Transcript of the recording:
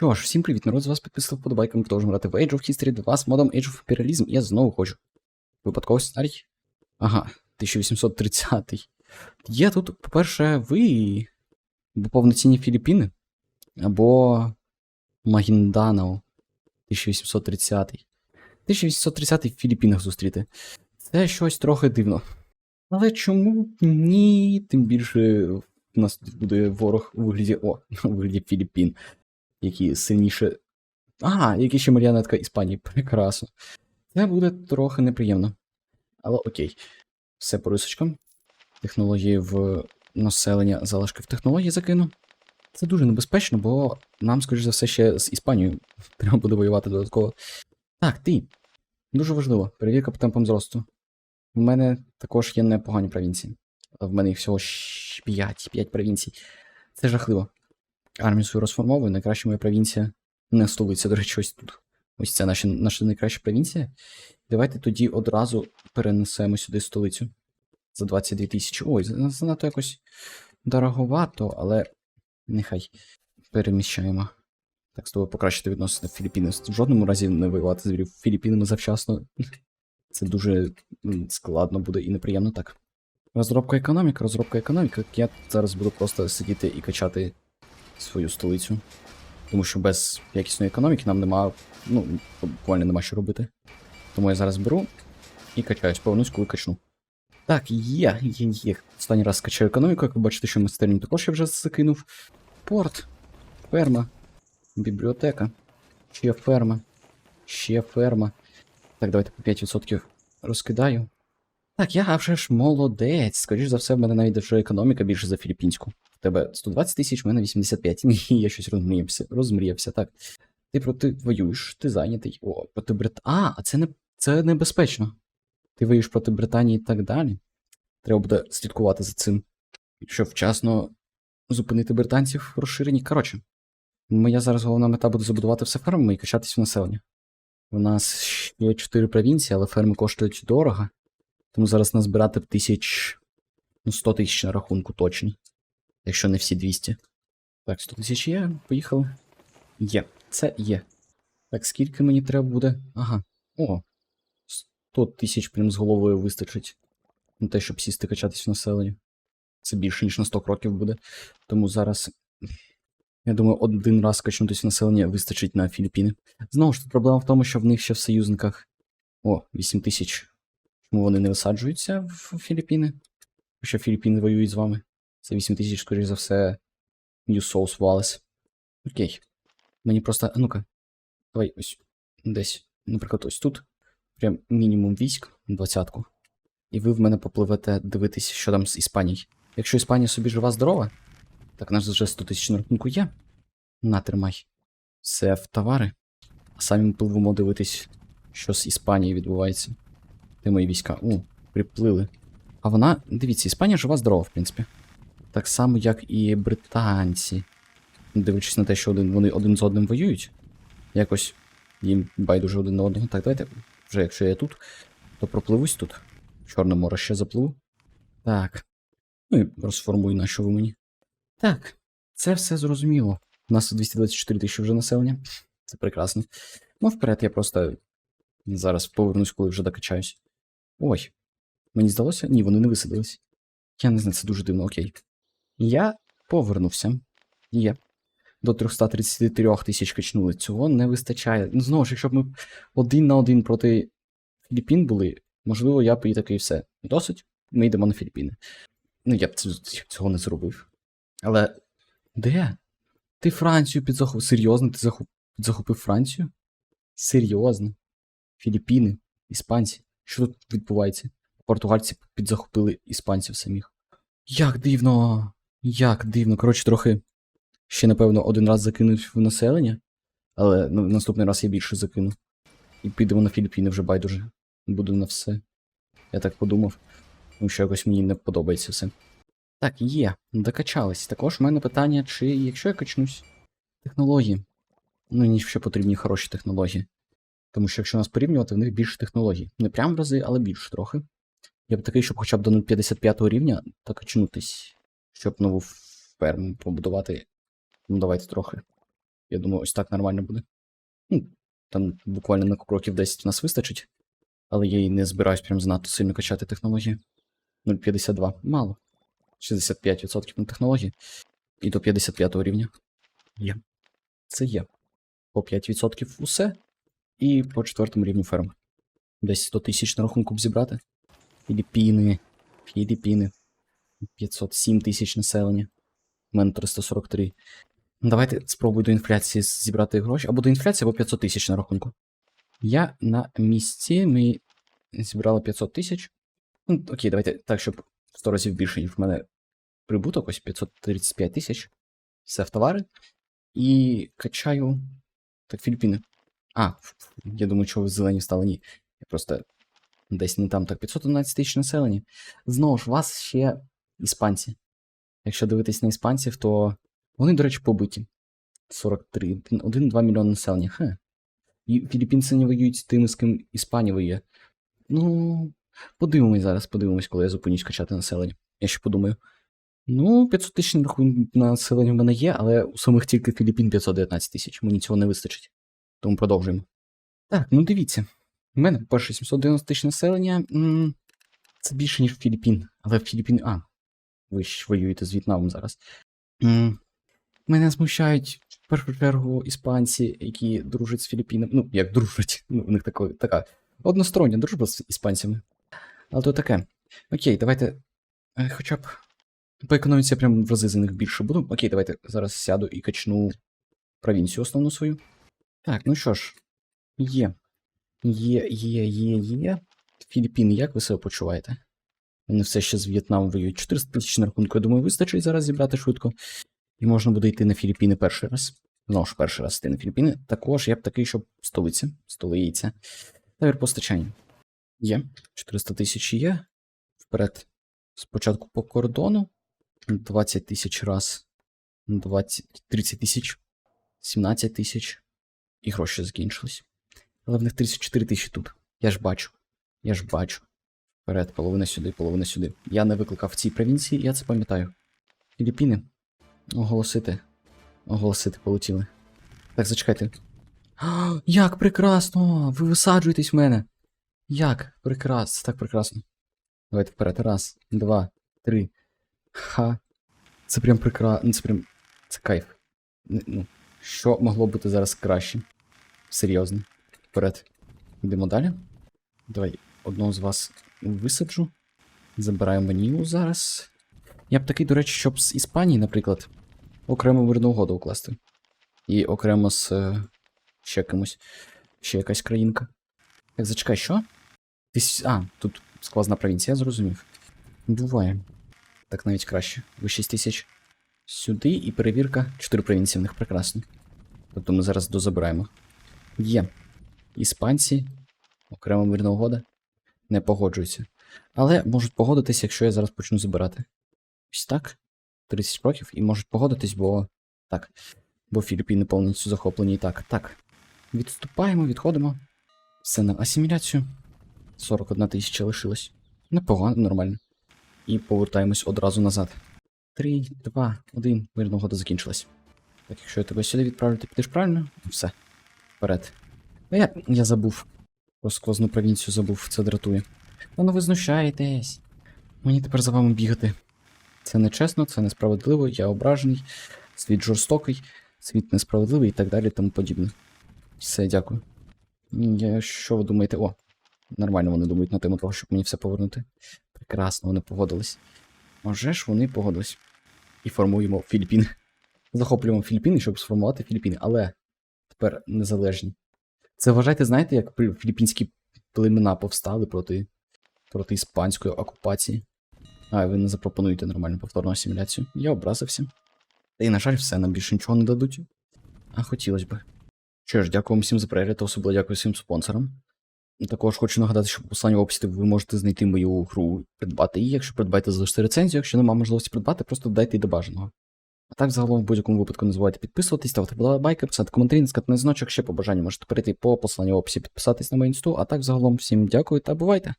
Що ж, всім привіт, народ, з вас підписав подобайками, хто грати в Age of History 2 з модом Age of Imperialism, я знову хочу. Випадковий сценарій? Ага, 1830-й. Є тут, по-перше, ви. Або повноцінні Філіппіни, або Магінданао 1830-й. 1830-й в Філіппінах зустріти. Це щось трохи дивно. Але чому ні? Тим більше в нас буде ворог у вигляді. О, у вигляді Філіппін які сильніше. А, які ще маріонетка Іспанії. Прекрасно. Це буде трохи неприємно. Але окей. Все по рисочкам. Технології в населення, залишки в технології закину. Це дуже небезпечно, бо нам, скоріш за все, ще з Іспанією треба буде воювати додатково. Так, ти. Дуже важливо. Перевірка по темпам зросту. У мене також є непогані провінції. В мене їх всього 5, 5 провінцій. Це жахливо армію свою розформовую. Найкраща моя провінція не столиця, до речі, ось тут. Ось це наша, наша найкраща провінція. Давайте тоді одразу перенесемо сюди столицю за 22 тисячі. Ой, занадто якось дороговато, але нехай переміщаємо. Так, з тобою покращити відносини Філіппіни. В жодному разі не воювати з Філіппінами завчасно. Це дуже складно буде і неприємно так. Розробка економіки, розробка економіки. Я зараз буду просто сидіти і качати свою столицю. Тому що без якісної економіки нам нема, ну, буквально нема що робити. Тому я зараз беру і качаюсь, повернусь, коли качну. Так, є, є, є. Останній раз качаю економіку, як ви бачите, що майстерню також я вже закинув. Порт, ферма, бібліотека, ще ферма, ще ферма. Так, давайте по 5% розкидаю. Так, я вже ж молодець. Скоріш за все, в мене навіть вже економіка більше за філіппінську. Тебе 120 тисяч, в мене 85. Ні, я щось розмріявся. Розмріявся, так. Ти проти воюєш, ти зайнятий. О, проти Брит. А, а це не це небезпечно. Ти воюєш проти Британії і так далі. Треба буде слідкувати за цим. Якщо вчасно зупинити британців в розширенні. Коротше, моя зараз головна мета буде забудувати все фермами і качатись в населення. У нас є 4 провінції, але ферми коштують дорого. Тому зараз назбирати тисяч. Ну, 100 тисяч на рахунку точно. Якщо не всі 200. Так, 100 тисяч є, поїхали. Є, це є. Так, скільки мені треба буде? Ага. О. 100 тисяч прям з головою вистачить. На те, щоб сісти качатись в населенні. Це більше, ніж на 100 кроків буде. Тому зараз. Я думаю, один раз качнутися населення вистачить на Філіппіни. Знову ж проблема в тому, що в них ще в союзниках. О, 8 тисяч. Чому вони не висаджуються в Філіппіни? Хоча Філіппіни воюють з вами. Це 8 тисяч, скоріш за все, New Souls Wallace. Окей. Мені просто. Ну-ка. Давай ось десь, наприклад, ось тут. Прям мінімум військ, двадцятку. І ви в мене попливете дивитися, що там з Іспанії. Якщо Іспанія собі жива здорова, так нас вже 100 тисяч на рахунку є. На, тримай. Це в товари. А самі ми пливемо дивитись, що з Іспанією відбувається. Де мої війська? У, приплили. А вона, дивіться, Іспанія жива здорова, в принципі. Так само, як і британці. Дивлячись на те, що один, вони один з одним воюють. Якось їм байдуже один на одного. Так, давайте. Вже якщо я тут, то пропливусь тут. Чорне море ще запливу. Так. Ну і розформую на що ви мені. Так, це все зрозуміло. У нас 224 тисячі вже населення. Це прекрасно. Ну, вперед, я просто зараз повернусь, коли вже докачаюсь. Ой, мені здалося? Ні, вони не висадились. Я не знаю, це дуже дивно, окей. Я повернувся. Є. До 333 тисяч качнули. Цього не вистачає. Ну, знову ж, якщо б ми один на один проти Філіппін були, можливо, я б і такий все. Досить, ми йдемо на Філіппіни. Ну, я б цього не зробив. Але де? Ти Францію підзахопив. Серйозно, ти захоп... підзахопив Францію? Серйозно. Філіппіни, іспанці. Що тут відбувається? Португальці підзахопили іспанців самих. Як дивно. Як дивно. Коротше, трохи ще, напевно, один раз закинув в населення, але ну, наступний раз я більше закину. І підемо на Філіппіни вже байдуже. Буду на все. Я так подумав. Тому що якось мені не подобається все. Так, є, докачались. Також в мене питання, чи якщо я качнусь технології. Ну, мені ще потрібні хороші технології. Тому що якщо нас порівнювати, в них більше технологій. Не прям в рази, але більше трохи. Я б такий, щоб хоча б до 0,55 рівня докачнутись, щоб нову ферму побудувати. Ну, давайте трохи. Я думаю, ось так нормально буде. Ну, там буквально на кроків 10 нас вистачить, але я і не збираюсь прям занадто сильно качати технології. 0,52. Мало. 65% на технології. І до 55 рівня. Є. Це є. По 5% усе. І по четвертому рівню ферм. Десь 100 тисяч на рахунку б зібрати. Філіппіни. Філіппіни. 507 тисяч населення. У мене 343. Ну, Давайте спробую до інфляції зібрати гроші. Або до інфляції, або 500 тисяч на рахунку. Я на місці. Ми зібрали 500 тисяч. Ну, окей, давайте так, щоб в 100 разів більше, ніж в мене прибуток, ось 535 тисяч. Все в товари. І качаю. Так, Філіппіни. А, я думаю, що зелені стали ні. Я просто десь не там. Так, 511 тисяч населення. Знову ж, вас ще іспанці. Якщо дивитись на іспанців, то вони, до речі, побиті. 43. 1-2 мільйони населення. Хе. Філіппінці не воюють тими, з ким Іспанія воює. Ну, подивимось зараз, подивимось, коли я зупинюсь качати населення. Я ще подумаю. Ну, 500 тисяч населення в мене є, але у самих тільки Філіппін 519 тисяч. Мені цього не вистачить. Тому продовжуємо. Так, ну дивіться. У мене, по-перше, 790 тисяч населення. Це більше, ніж Філіппін. Але в Філіппін. А, ви ж воюєте з В'єтнамом зараз. Мене смущають в першу чергу іспанці, які дружать з Філіппінами. Ну, як дружать. Ну, у них тако, така одностороння дружба з іспанцями. Але то таке. Окей, давайте. е, Хоча б. По економіці я прям в рази за них більше буду. Окей, давайте зараз сяду і качну провінцію основну свою. Так, ну що ж, є. Є, є, є, є. Філіппіни, як ви себе почуваєте? Вони все ще з В'єтнамом воюють. 400 тисяч на рахунку, я думаю, вистачить зараз зібрати швидко. І можна буде йти на Філіппіни перший раз. Ну ж, перший раз йти на Філіппіни. Також я б такий, щоб столиця. Столиця. Тавір постачання. Є. 400 тисяч є. Вперед. Спочатку по кордону. 20 тисяч раз. 20, 30 тисяч. 17 тисяч. І гроші закінчились. Але в них 34 тисячі тут. Я ж бачу. Я ж бачу. Вперед, половина сюди, половина сюди. Я не викликав в цій провінції, я це пам'ятаю. Філіппіни. Оголосити. Оголосити полетіли. Так, зачекайте. А, як прекрасно! Ви висаджуєтесь в мене. Як? Прекрасно, так прекрасно. Давайте вперед. Раз, два, три. Ха. Це прям прекрасно. Це прям. Це кайф. Ну, що могло бути зараз краще? Серйозно. Вперед. Йдемо далі. Давай одного з вас висаджу. Забираємо меню зараз. Я б такий, до речі, щоб з Іспанії, наприклад, окремо мирну угоду укласти. І окремо з е, ще кимось. Ще якась країнка. Так, зачекай, що? Ти... А, тут сквозна провінція, я зрозумів. Буває. Так навіть краще. Ви 6 тисяч сюди і перевірка. 4 провінції в них прекрасно. Тобто ми зараз дозабираємо. Є. Іспанці, окрема мирна угода, не погоджуються. Але можуть погодитись, якщо я зараз почну забирати. Ось так. 30 років і можуть погодитись, бо. Так. Бо Філіппіни повністю захоплені і так. Так. Відступаємо, відходимо. Все на асиміляцію. 41 тисяча лишилось. Непогано, нормально. І повертаємось одразу назад. 3, 2, 1. Мирна угода закінчилась. Так, якщо я тебе сюди відправлю, ти підеш правильно? Все. Вперед. А я, я забув. Про сквозну провінцію забув, це дратує. Та ну ви знущаєтесь. Мені тепер за вами бігати. Це нечесно, це несправедливо, я ображений, світ жорстокий, світ несправедливий і так далі, тому подібне. Все, дякую. Я, що ви думаєте? О, нормально вони думають на тему того, щоб мені все повернути. Прекрасно, вони погодились. Може ж вони погодились. І формуємо Філіппіни. Захоплюємо Філіппіни, щоб сформувати Філіппіни, але тепер незалежні. Це вважайте, знаєте, як філіппінські племена повстали проти, проти іспанської окупації. А, ви не запропонуєте нормальну повторну асиміляцію. Я образився. Та і, на жаль, все, нам більше нічого не дадуть. А хотілося б. Що ж, дякую всім за перегляд, особливо дякую всім спонсорам. Також хочу нагадати, що по посланню в описі ви можете знайти мою гру, придбати її. Якщо придбаєте, залиште рецензію. Якщо немає можливості придбати, просто додайте її до бажаного. А так, загалом, в будь-якому випадку не забувайте підписуватись, ставити лайки, писати коментарі, натискати на значок, ще по бажанню можете перейти по посланню в описі, підписатись на мою інсту. А так, загалом, всім дякую та бувайте!